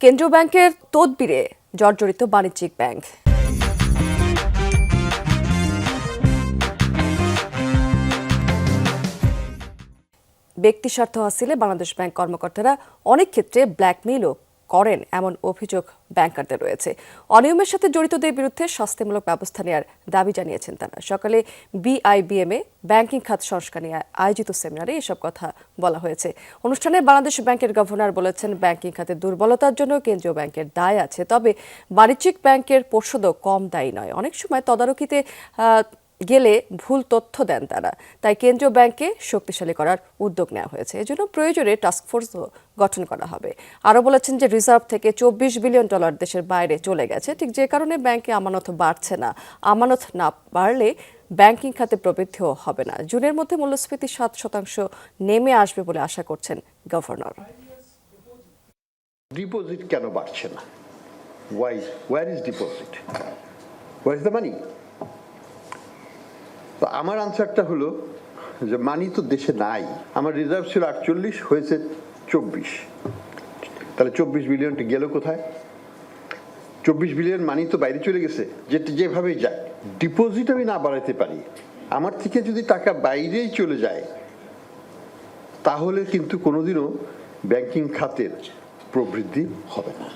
কেন্দ্রীয় ব্যাংকের তদবিরে জর্জরিত বাণিজ্যিক ব্যাংক। ব্যক্তি স্বার্থ হাসিলে বাংলাদেশ ব্যাংক কর্মকর্তারা অনেক ক্ষেত্রে ব্ল্যাকমেইলও করেন এমন অভিযোগ ব্যাংকারদের রয়েছে। অনিয়মের সাথে জড়িতদের বিরুদ্ধে শাস্তিমূলক ব্যবস্থা নেওয়ার দাবি জানিয়েছেন তারা। সকালে বিআইবিএম ব্যাংকিং খাত সংস্কার নিয়ে আয়োজিত সেমিনারে এসব কথা বলা হয়েছে। অনুষ্ঠানে বাংলাদেশ ব্যাংকের গভর্নর বলেছেন, ব্যাংকিং খাতের দুর্বলতার জন্য কেন্দ্রীয় ব্যাংকের দায় আছে, তবে বাণিজ্যিক ব্যাংকের পর্ষদও কম দায়ী নয়। অনেক সময় তদারকিতে গেলে ভুল তথ্য দেন তারা। তাই কেন্দ্রীয় ব্যাংককে শক্তিশালী করার উদ্যোগ নেওয়া হয়েছে। এজন্য প্রয়োজনে টাস্কফোর্সও গঠন করা হবে। আরও বলেছেন যে রিজার্ভ থেকে চব্বিশ বিলিয়ন ডলার দেশের বাইরে চলে গেছে। ঠিক যে কারণে ব্যাংকে আমানত বাড়ছে না। আমানত না বাড়লে ব্যাংকিং খাতে প্রবৃদ্ধিও হবে না। জুনের মধ্যে মূল্যস্ফীতি সাত শতাংশ নেমে আসবে বলে আশা করছেন গভর্নর। ডিপোজিট কেন বাড়ছে না? Why where is deposit is the money তো আমার আনসারটা হলো যে মানি তো দেশে নাই। আমার রিজার্ভ ছিল আটচল্লিশ, হয়েছে চব্বিশ। তাহলে চব্বিশ বিলিয়নটি গেল কোথায়? চব্বিশ বিলিয়ন মানি তো বাইরে চলে গেছে, যেটা যেভাবেই যায় ডিপোজিট আমি না বাড়াতে পারি। আমার থেকে যদি টাকা বাইরেই চলে যায়, তাহলে কিন্তু কোনোদিনও ব্যাংকিং খাতের প্রবৃদ্ধি হবে না।